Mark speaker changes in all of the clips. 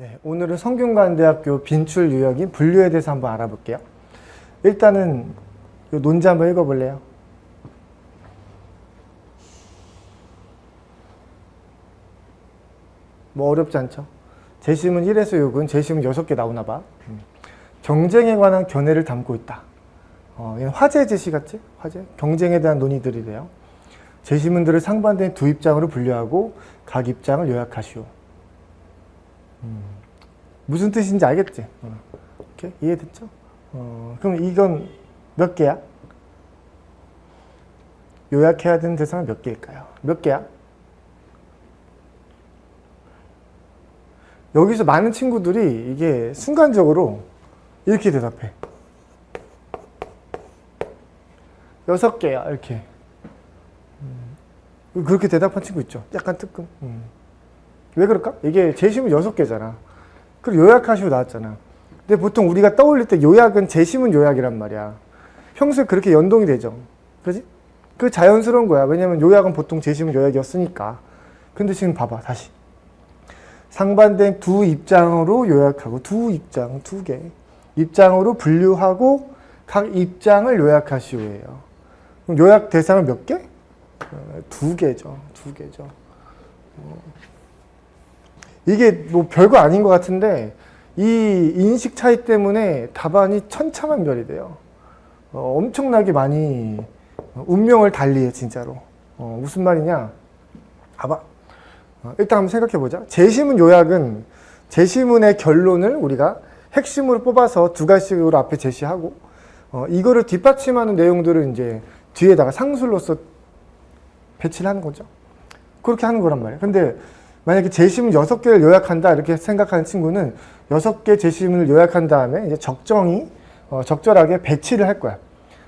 Speaker 1: 네, 오늘은 성균관대학교 빈출 유형인 분류에 대해서 한번 알아볼게요. 일단은 이 논지 한번 읽어볼래요? 뭐 어렵지 않죠? 재심은 1에서 6은 재심은 6개 나오나 봐. 음. 경쟁에 관한 견해를 담고 있다. 어, 화제 제시 같지? 화제? 경쟁에 대한 논의들이래요. 재심문들을 상반된 두 입장으로 분류하고 각 입장을 요약하시오. 음, 무슨 뜻인지 알겠지? 어, 오케이? 이해됐죠? 어, 그럼 이건 몇 개야? 요약해야 되는 대상은 몇 개일까요? 몇 개야? 여기서 많은 친구들이 이게 순간적으로 이렇게 대답해. 여섯 개야, 이렇게. 음, 그렇게 대답한 친구 있죠. 약간 뜨끔. 음. 왜 그럴까? 이게 재심은 여섯 개잖아. 그리고 요약하시고 나왔잖아. 근데 보통 우리가 떠올릴 때 요약은 재심은 요약이란 말이야. 평소에 그렇게 연동이 되죠. 그지? 그 자연스러운 거야. 왜냐면 요약은 보통 재심은 요약이었으니까. 근데 지금 봐봐, 다시. 상반된 두 입장으로 요약하고, 두 입장, 두 개. 입장으로 분류하고, 각 입장을 요약하시오예요. 요약 대상은 몇 개? 어, 두 개죠. 두 개죠. 어. 이게 뭐 별거 아닌 것 같은데 이 인식 차이 때문에 답안이 천차만별이 돼요. 어, 엄청나게 많이 운명을 달리해 진짜로. 어, 무슨 말이냐? 봐봐. 어, 일단 한번 생각해 보자. 재시문 요약은 재시문의 결론을 우리가 핵심으로 뽑아서 두 가지식으로 앞에 제시하고 어, 이거를 뒷받침하는 내용들을 이제 뒤에다가 상술로서 배치를 하는 거죠. 그렇게 하는 거란 말이에요. 근데 만약에 재심을 여섯 개를 요약한다 이렇게 생각하는 친구는 여섯 개 재심을 요약한 다음에 이제 적정히 어, 적절하게 배치를 할 거야.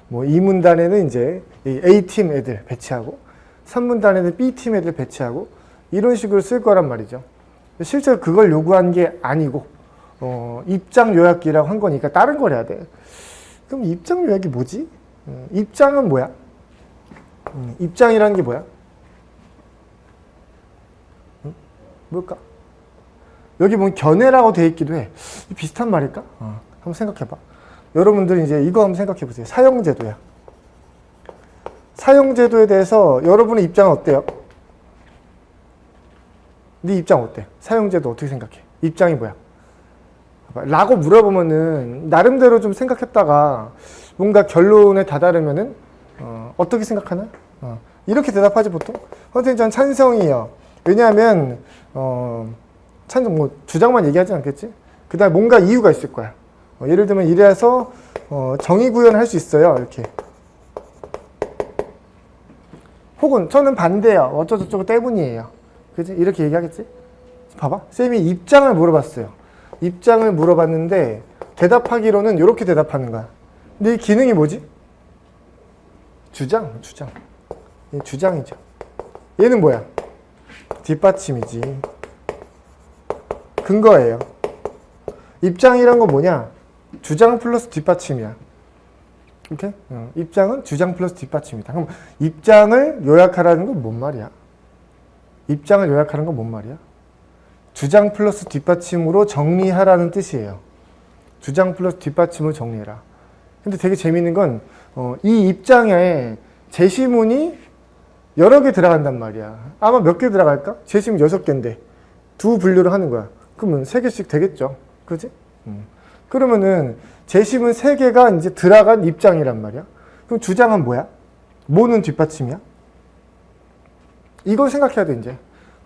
Speaker 1: 뭐 2문단에는 이제 A팀 애들 배치하고 3문단에는 B팀 애들 배치하고 이런 식으로 쓸 거란 말이죠. 실제로 그걸 요구한 게 아니고 어, 입장 요약기라고 한 거니까 다른 걸 해야 돼. 그럼 입장 요약이 뭐지? 음, 입장은 뭐야? 음, 입장이라는 게 뭐야? 음? 뭘까? 여기 보면 견해라고 돼 있기도 해. 비슷한 말일까? 어, 한번 생각해봐. 여러분들 이제 이거 한번 생각해 보세요. 사용제도야. 사용제도에 대해서 여러분의 입장은 어때요? 네 입장 어때? 사용제도 어떻게 생각해? 입장이 뭐야? 라고 물어보면은 나름대로 좀 생각했다가 뭔가 결론에 다다르면은 어, 어떻게 생각하나? 어, 이렇게 대답하지 보통. 선생님 전 찬성이요. 왜냐하면 어, 찬성 뭐 주장만 얘기하지 않겠지. 그 다음 뭔가 이유가 있을 거야. 어, 예를 들면 이래서 어, 정의 구현할 수 있어요. 이렇게. 혹은 저는 반대요. 어쩌고저쩌고 때문이에요. 그지? 이렇게 얘기하겠지? 봐봐. 쌤이 입장을 물어봤어요. 입장을 물어봤는데 대답하기로는 이렇게 대답하는 거야. 근데 이 기능이 뭐지? 주장, 주장. 얘 주장이죠. 얘는 뭐야? 뒷받침이지. 근거예요. 입장이란 건 뭐냐? 주장 플러스 뒷받침이야. 오케이? 어, 입장은 주장 플러스 뒷받침이다. 그럼 입장을 요약하라는 건 뭔 말이야? 입장을 요약하는 건 뭔 말이야? 주장 플러스 뒷받침으로 정리하라는 뜻이에요. 주장 플러스 뒷받침을 정리해라. 근데 되게 재밌는 건, 어, 이 입장에 제시문이 여러 개 들어간단 말이야. 아마 몇 개 들어갈까? 제시문 여섯 개인데, 두 분류를 하는 거야. 그러면 세 개씩 되겠죠. 그지? 음. 그러면은, 제시문 세 개가 이제 들어간 입장이란 말이야. 그럼 주장은 뭐야? 뭐는 뒷받침이야? 이걸 생각해야 돼, 이제.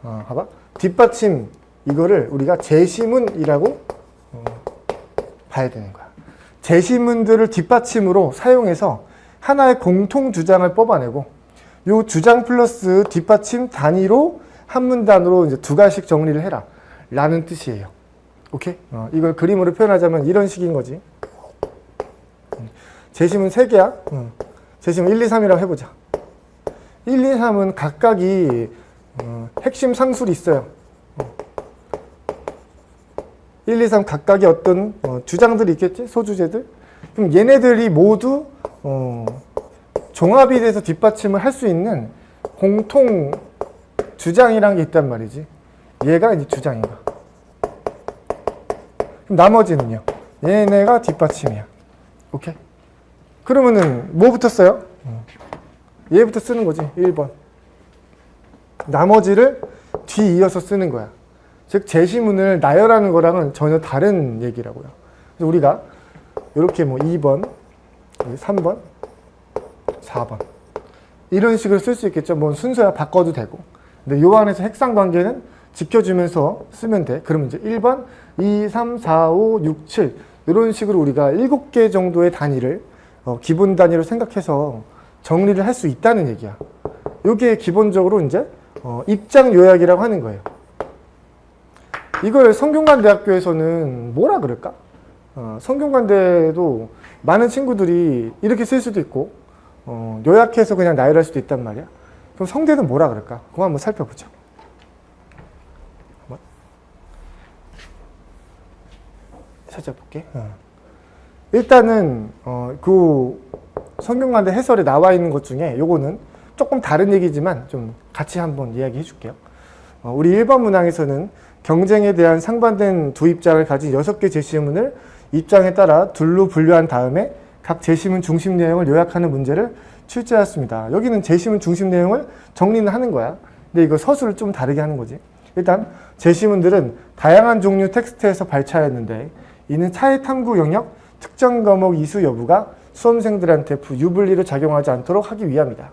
Speaker 1: 어, 봐봐. 뒷받침, 이거를 우리가 제시문이라고 어, 봐야 되는 거야. 제시문들을 뒷받침으로 사용해서 하나의 공통 주장을 뽑아내고 요 주장 플러스 뒷받침 단위로 한 문단으로 이제 두 가지씩 정리를 해라 라는 뜻이에요. 오케이? 어, 이걸 그림으로 표현하자면 이런 식인 거지. 음, 제시문 세 개야. 음, 제시문 1, 2, 3이라고 해보자. 1, 2, 3은 각각이 어, 핵심 상술이 있어요. 1, 2, 3 각각의 어떤 어, 주장들이 있겠지? 소주제들? 그럼 얘네들이 모두 어, 종합이 돼서 뒷받침을 할 수 있는 공통 주장이라는 게 있단 말이지. 얘가 이제 주장인 거야. 그럼 나머지는요. 얘네가 뒷받침이야. 오케이? 그러면은 뭐부터 써요? 음. 얘부터 쓰는 거지. 1번. 나머지를 뒤 이어서 쓰는 거야. 즉 제시문을 나열하는 거랑은 전혀 다른 얘기라고요. 그래서 우리가 이렇게 뭐 2번, 3번, 4번 이런 식으로 쓸 수 있겠죠. 뭐 순서야 바꿔도 되고. 근데 요 안에서 핵상 관계는 지켜주면서 쓰면 돼. 그러면 이제 1번, 2, 3, 4, 5, 6, 7 이런 식으로 우리가 7개 정도의 단위를 어, 기본 단위로 생각해서 정리를 할 수 있다는 얘기야. 이게 기본적으로 이제 어, 입장 요약이라고 하는 거예요. 이걸 성균관대학교에서는 뭐라 그럴까? 어, 성균관대도 많은 친구들이 이렇게 쓸 수도 있고 어, 요약해서 그냥 나열할 수도 있단 말이야. 그럼 성대는 뭐라 그럴까? 그거 한번 살펴보죠. 한번. 찾아볼게. 어. 일단은 어, 그 성균관대 해설에 나와 있는 것 중에 요거는 조금 다른 얘기지만 좀 같이 한번 이야기해 줄게요. 어, 우리 1번 문항에서는 경쟁에 대한 상반된 두 입장을 가진 6개 제시문을 입장에 따라 둘로 분류한 다음에 각 제시문 중심 내용을 요약하는 문제를 출제했습니다. 여기는 제시문 중심 내용을 정리는 하는 거야. 근데 이거 서술을 좀 다르게 하는 거지. 일단 제시문들은 다양한 종류 텍스트에서 발차했는데 이는 차의 탐구 영역, 특정 과목 이수 여부가 수험생들한테 유불리로 작용하지 않도록 하기 위함이다.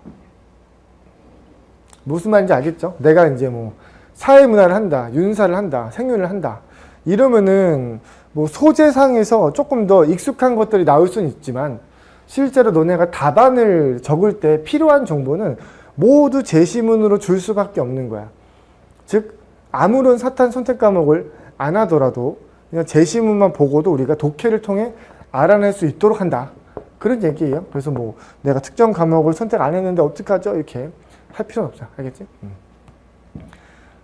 Speaker 1: 무슨 말인지 알겠죠? 내가 이제 뭐 사회문화를 한다, 윤사를 한다, 생윤을 한다. 이러면은 뭐 소재상에서 조금 더 익숙한 것들이 나올 수는 있지만 실제로 너네가 답안을 적을 때 필요한 정보는 모두 제시문으로 줄 수밖에 없는 거야. 즉 아무런 사탄 선택 과목을 안 하더라도 그냥 제시문만 보고도 우리가 독해를 통해 알아낼 수 있도록 한다. 그런 얘기예요. 그래서 뭐 내가 특정 과목을 선택 안 했는데 어떡하죠? 이렇게 할 필요는 없어. 알겠지? 음.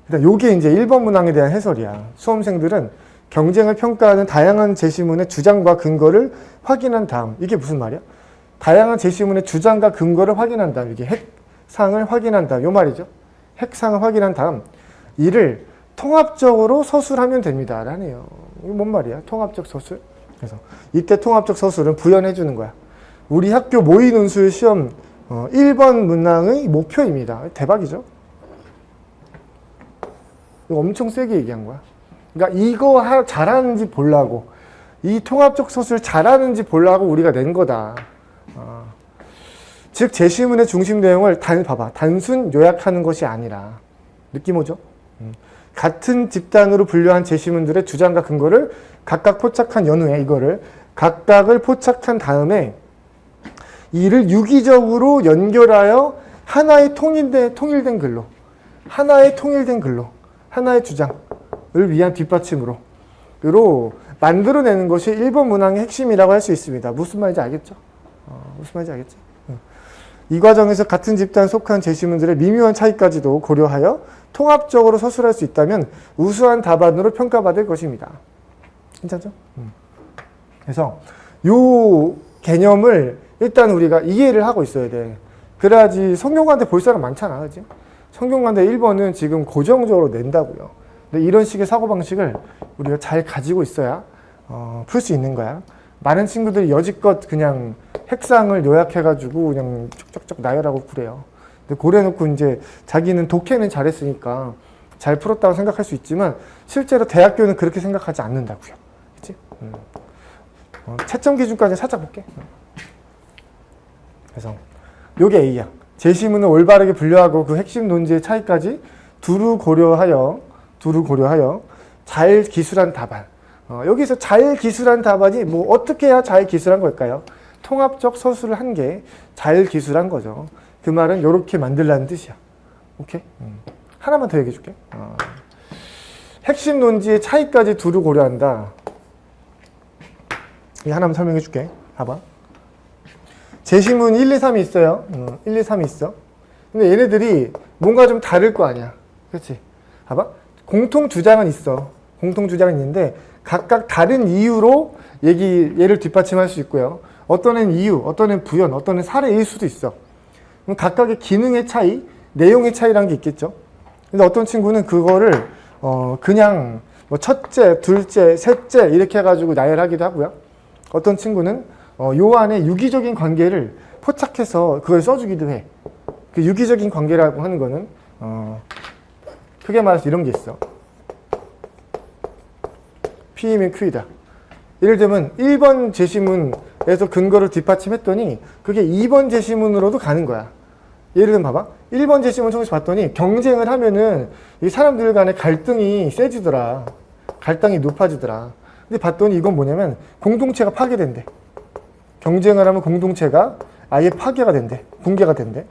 Speaker 1: 일단 요게 이제 1번 문항에 대한 해설이야. 수험생들은 경쟁을 평가하는 다양한 제시문의 주장과 근거를 확인한 다음 이게 무슨 말이야? 다양한 제시문의 주장과 근거를 확인한 다음 이게 핵상을 확인한 다음 요 말이죠. 핵상을 확인한 다음 이를 통합적으로 서술하면 됩니다. 라네요. 이게 뭔 말이야? 통합적 서술. 그래서 이때 통합적 서술은 부연해 주는 거야. 우리 학교 모의 논술 시험 어, 1번 문항의 목표입니다. 대박이죠? 엄청 세게 얘기한 거야. 그러니까 이거 하, 잘하는지 보려고 이 통합적 서술 잘하는지 보려고 우리가 낸 거다. 어. 즉 제시문의 중심 내용을 단 봐봐 단순 요약하는 것이 아니라 느낌 오죠? 음. 같은 집단으로 분류한 제시문들의 주장과 근거를 각각 포착한 연후에 이거를 각각을 포착한 다음에 이를 유기적으로 연결하여 하나의 통일된, 통일된 글로 하나의 통일된 글로 하나의 주장을 위한 뒷받침으로 로 만들어내는 것이 1번 문항의 핵심이라고 할 수 있습니다. 무슨 말인지 알겠죠? 어, 무슨 말인지 알겠죠? 이 과정에서 같은 집단 속한 제시문들의 미묘한 차이까지도 고려하여 통합적으로 서술할 수 있다면 우수한 답안으로 평가받을 것입니다. 괜찮죠? 음. 그래서 요 개념을 일단 우리가 이해를 하고 있어야 돼. 그래야지 성경관대 볼 사람 많잖아. 그지? 성경관대 1번은 지금 고정적으로 낸다고요. 근데 이런 식의 사고방식을 우리가 잘 가지고 있어야 어, 풀 수 있는 거야. 많은 친구들이 여지껏 그냥 핵상을 요약해가지고 그냥 쭉쭉쭉 나열하고 그래요. 근데 고래놓고 이제 자기는 독해는 잘했으니까 잘 풀었다고 생각할 수 있지만 실제로 대학교는 그렇게 생각하지 않는다고요. 그치? 음. 어, 채점 기준까지 살짝 볼게. 그래서 요게 A야. 제시문을 올바르게 분류하고 그 핵심 논지의 차이까지 두루 고려하여 두루 고려하여 잘 기술한 답안. 어, 여기서 잘 기술한 답안이 뭐 어떻게 해야 잘 기술한 걸까요? 통합적 서술을 한 게 잘 기술한 거죠. 그 말은 이렇게 만들라는 뜻이야. 오케이? 음. 하나만 더 얘기해 줄게. 어. 핵심 논지의 차이까지 두루 고려한다. 이 하나만 설명해 줄게. 봐봐. 제시문 1, 2, 3이 있어요. 음, 1, 2, 3이 있어. 근데 얘네들이 뭔가 좀 다를 거 아니야. 그렇지? 봐봐. 공통 주장은 있어. 공통 주장은 있는데 각각 다른 이유로 얘기 얘를 뒷받침할 수 있고요. 어떤 애는 이유, 어떤 애는 부연, 어떤 애는 사례일 수도 있어. 그럼 각각의 기능의 차이, 내용의 차이라는 게 있겠죠. 근데 어떤 친구는 그거를 어 그냥 뭐 첫째, 둘째, 셋째 이렇게 해가지고 나열하기도 하고요. 어떤 친구는 어, 요 안에 유기적인 관계를 포착해서 그걸 써주기도 해. 그 유기적인 관계라고 하는 거는 어, 크게 말해서 이런 게 있어. P이면 Q이다. 예를 들면 1번 제시문에서 근거를 뒷받침했더니 그게 2번 제시문으로도 가는 거야. 예를 들면 봐봐. 1번 제시문 통해서 봤더니 경쟁을 하면은 이 사람들 간의 갈등이 세지더라. 갈등이 높아지더라. 근데 봤더니 이건 뭐냐면 공동체가 파괴된대. 경쟁을 하면 공동체가 아예 파괴가 된대. 붕괴가 된대.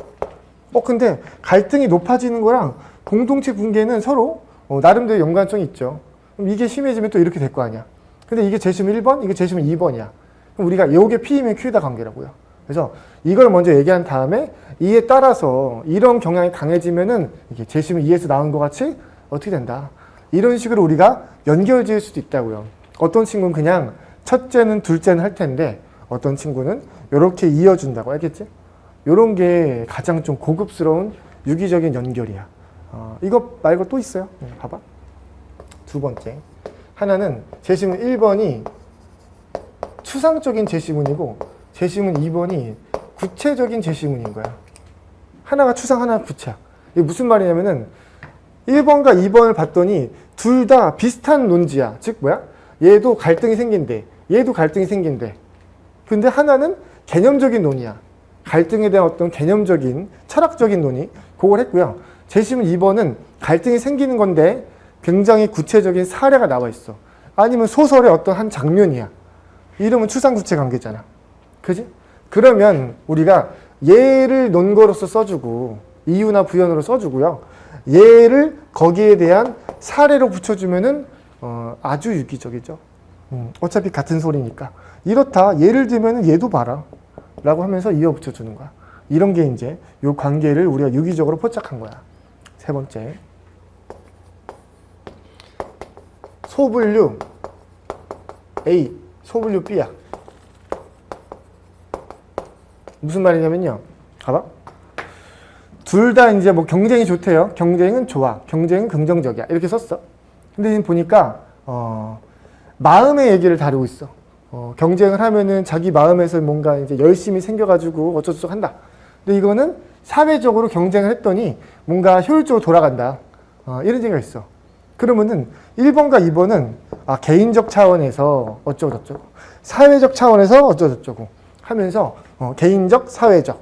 Speaker 1: 어, 근데 갈등이 높아지는 거랑 공동체 붕괴는 서로 어, 나름대로 연관성이 있죠. 그럼 이게 심해지면 또 이렇게 될 거 아니야. 근데 이게 제시문 1번, 이게 제시문 2번이야. 그럼 우리가 요게 P이면 Q다 관계라고요. 그래서 이걸 먼저 얘기한 다음에 이에 따라서 이런 경향이 강해지면은 이게 제시문 2에서 나온 것 같이 어떻게 된다. 이런 식으로 우리가 연결 지을 수도 있다고요. 어떤 친구는 그냥 첫째는 둘째는 할 텐데 어떤 친구는 이렇게 이어준다고 알겠지? 이런 게 가장 좀 고급스러운 유기적인 연결이야. 어, 이거 말고 또 있어요. 음, 봐봐. 두 번째. 하나는 제시문 1번이 추상적인 제시문이고 제시문 2번이 구체적인 제시문인 거야. 하나가 추상, 하나가 구체야. 이게 무슨 말이냐면은 1번과 2번을 봤더니 둘 다 비슷한 논지야. 즉 뭐야? 얘도 갈등이 생긴대. 얘도 갈등이 생긴대. 근데 하나는 개념적인 논이야. 갈등에 대한 어떤 개념적인 철학적인 논의 그걸 했고요. 제시문 2번은 갈등이 생기는 건데 굉장히 구체적인 사례가 나와 있어. 아니면 소설의 어떤 한 장면이야. 이름은 추상구체 관계잖아. 그지? 그러면 우리가 얘를 논거로서 써주고 이유나 부연으로 써주고요. 얘를 거기에 대한 사례로 붙여주면은 어, 아주 유기적이죠. 음, 어차피 같은 소리니까. 이렇다. 예를 들면은 얘도 봐라. 라고 하면서 이어 붙여주는 거야. 이런 게 이제 요 관계를 우리가 유기적으로 포착한 거야. 세 번째. 소분류 A, 소분류 B야. 무슨 말이냐면요. 봐봐. 둘 다 이제 뭐 경쟁이 좋대요. 경쟁은 좋아. 경쟁은 긍정적이야. 이렇게 썼어. 근데 보니까 어, 마음의 얘기를 다루고 있어. 어, 경쟁을 하면은 자기 마음에서 뭔가 이제 열심히 생겨가지고 어쩌고저쩌고 한다. 근데 이거는 사회적으로 경쟁을 했더니 뭔가 효율적으로 돌아간다. 어, 이런 얘기가 있어. 그러면은 1번과 2번은 아, 개인적 차원에서 어쩌고저쩌고, 사회적 차원에서 어쩌고저쩌고 하면서 어, 개인적, 사회적,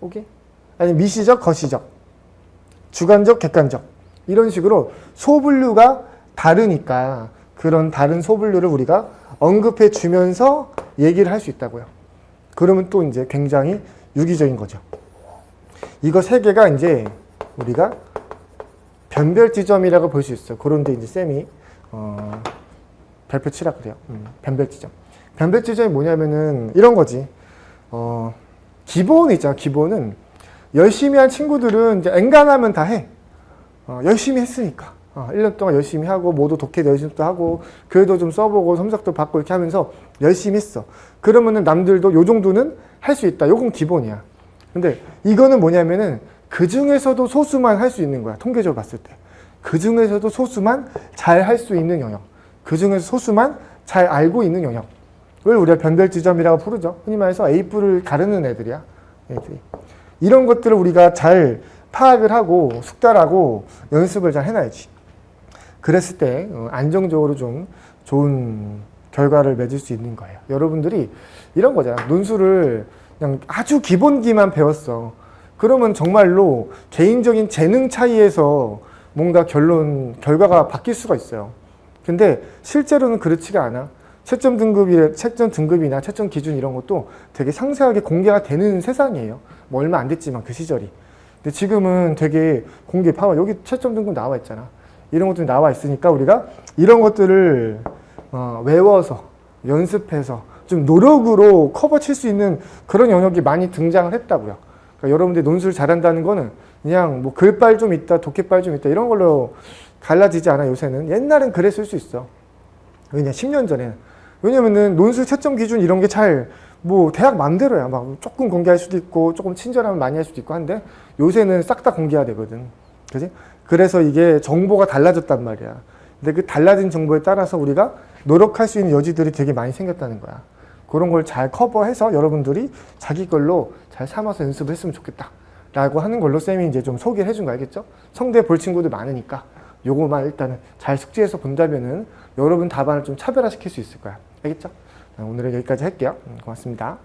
Speaker 1: 오케이? 아니 미시적, 거시적, 주관적, 객관적 이런 식으로 소분류가 다르니까 그런 다른 소분류를 우리가 언급해 주면서 얘기를 할 수 있다고요. 그러면 또 이제 굉장히 유기적인 거죠. 이거 세 개가 이제 우리가 변별 지점이라고 볼 수 있어요. 그런데 이제 쌤이 어, 별표 치라 그래요. 음, 변별 지점. 변별 지점이 뭐냐면은 이런 거지. 어, 기본 있잖아. 기본은 열심히 한 친구들은 이제 엔간하면 다 해. 어, 열심히 했으니까. 어, 1년 동안 열심히 하고 모두 독해 열심히 또 하고 글도 좀 써보고 섬석도 받고 이렇게 하면서 열심히 했어. 그러면은 남들도 요 정도는 할 수 있다. 요건 기본이야. 근데 이거는 뭐냐면은 그 중에서도 소수만 할 수 있는 거야. 통계적으로 봤을 때. 그 중에서도 소수만 잘 할 수 있는 영역. 그 중에서 소수만 잘 알고 있는 영역을 우리가 변별 지점이라고 부르죠. 흔히 말해서 A뿔을 가르는 애들이야. 애들이. 이런 것들을 우리가 잘 파악을 하고 숙달하고 연습을 잘 해놔야지. 그랬을 때 어, 안정적으로 좀 좋은 결과를 맺을 수 있는 거예요. 여러분들이 이런 거잖아. 논술을 그냥 아주 기본기만 배웠어. 그러면 정말로 개인적인 재능 차이에서 뭔가 결론, 결과가 바뀔 수가 있어요. 근데 실제로는 그렇지가 않아. 채점 등급이, 채점 등급이나 채점 기준 이런 것도 되게 상세하게 공개가 되는 세상이에요. 뭐 얼마 안 됐지만 그 시절이. 근데 지금은 되게 공개 파워, 여기 채점 등급 나와 있잖아. 이런 것들이 나와 있으니까 우리가 이런 것들을 어, 외워서 연습해서 좀 노력으로 커버 칠 수 있는 그런 영역이 많이 등장을 했다고요. 그러니까 여러분들이 논술 잘한다는 거는 그냥 뭐 글빨 좀 있다, 독해빨 좀 있다 이런 걸로 갈라지지 않아 요새는. 옛날엔 그랬을 수 있어. 왜냐 10년 전에는. 왜냐면은 논술 채점 기준 이런 게 잘 뭐 대학 맘대로야. 막 조금 공개할 수도 있고 조금 친절하면 많이 할 수도 있고 한데 요새는 싹 다 공개해야 되거든. 그지? 그래서 이게 정보가 달라졌단 말이야. 근데 그 달라진 정보에 따라서 우리가 노력할 수 있는 여지들이 되게 많이 생겼다는 거야. 그런 걸 잘 커버해서 여러분들이 자기 걸로 잘 삼아서 연습을 했으면 좋겠다. 라고 하는 걸로 쌤이 이제 좀 소개를 해준 거 알겠죠? 성대 볼 친구들 많으니까 요거만 일단은 잘 숙지해서 본다면은 여러분 답안을 좀 차별화시킬 수 있을 거야. 알겠죠? 오늘은 여기까지 할게요. 음, 고맙습니다.